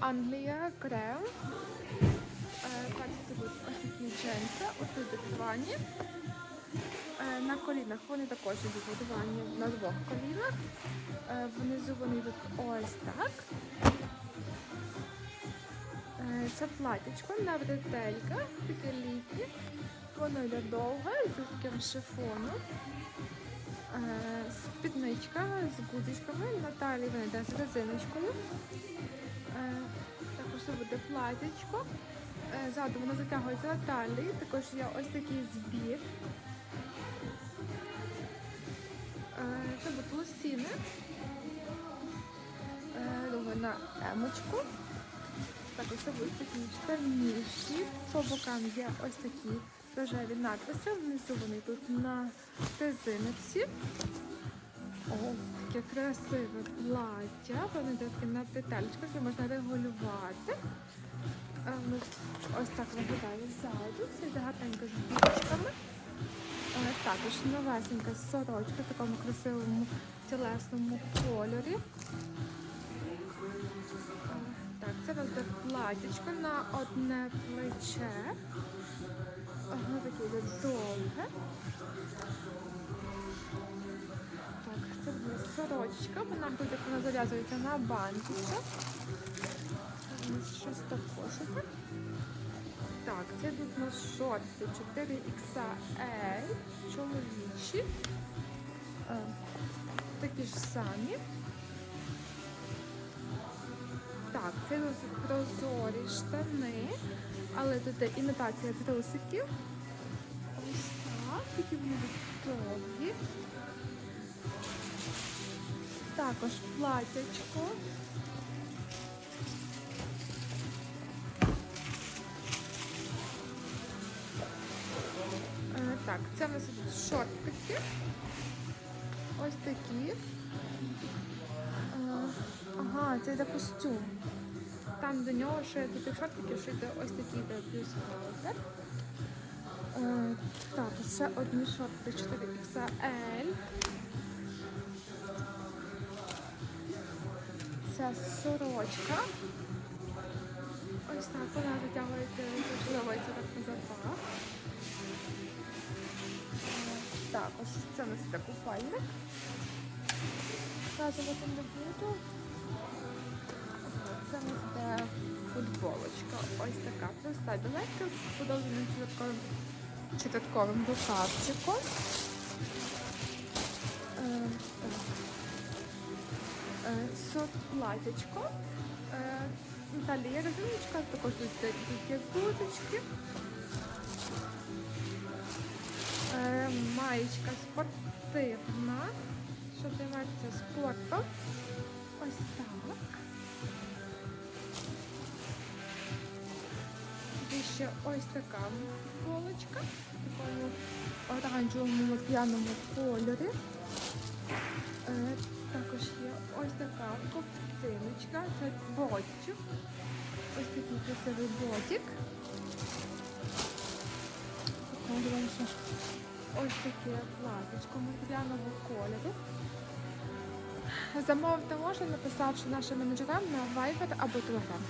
Англія крем. Е, Бачите, тут ось такі джинси, ось тут На колінах вони також йдуть будовані на двох колінах. Е, Внизу вони йдуть ось так. Е, Це платічко на бретелька, таке літнє. Воно йде довге, з таким шифоном. Спідничка з гудзичками, на талії йде з резиночкою. Е, Також це буде платічко. Е, Ззаду воно затягується талії, також є ось такий збір. Е, Це будуть лосіни. Думаю, на емочку. Також це будуть такі штаніші. По бокам є ось такі рожеві надписи. Внизу вони тут на резиночці. О, таке красиве плаття. Воно таке на деталечках, яке можна регулювати. Ну, Ось так виглядає ззаду. Все йде гарненько з бічками. Також новесенька сорочка в такому красивому тілесному кольорі. Так, це буде платічко на одне плече. Воно таке довге. Сорочка, вона буде, вона зав'язується на бантичок. Ось Щось також. Так, це тут у нас шорти 4XL, чоловічі. Е, Такі ж самі. Так, це досить прозорі штани, але тут імітація трусиків. Ось так, такі будуть Також платячко. Е, Так, це в нас шортики. Ось такі. Е, Ага, це йде костюм. Там до нього ще до тих шортиків ще йде ось такий йде бюстгальтер. Е, Так, ще одні шорти 4XL. Це сорочка. Ось так вона затягується, зливається так на запах. Також це у нас іде купальник. Показувати не буду. Це у нас іде футболочка. Ось така проста біленька з подовженим чітковим рукавчиком. Е, Сот платячко. Е, Далі є резиночка, також тут є такі. Е, Маєчка спортивна, що займається спортом. Ось так. І ще ось така футболочка в такому оранжевому п'яному кольорі. Ось така ковтиночка, це ботик. Ось такий красивий ботик. Ось таке платочко матеріального кольору. Замовити можна, написавши нашим менеджерам на Viber або Telegram.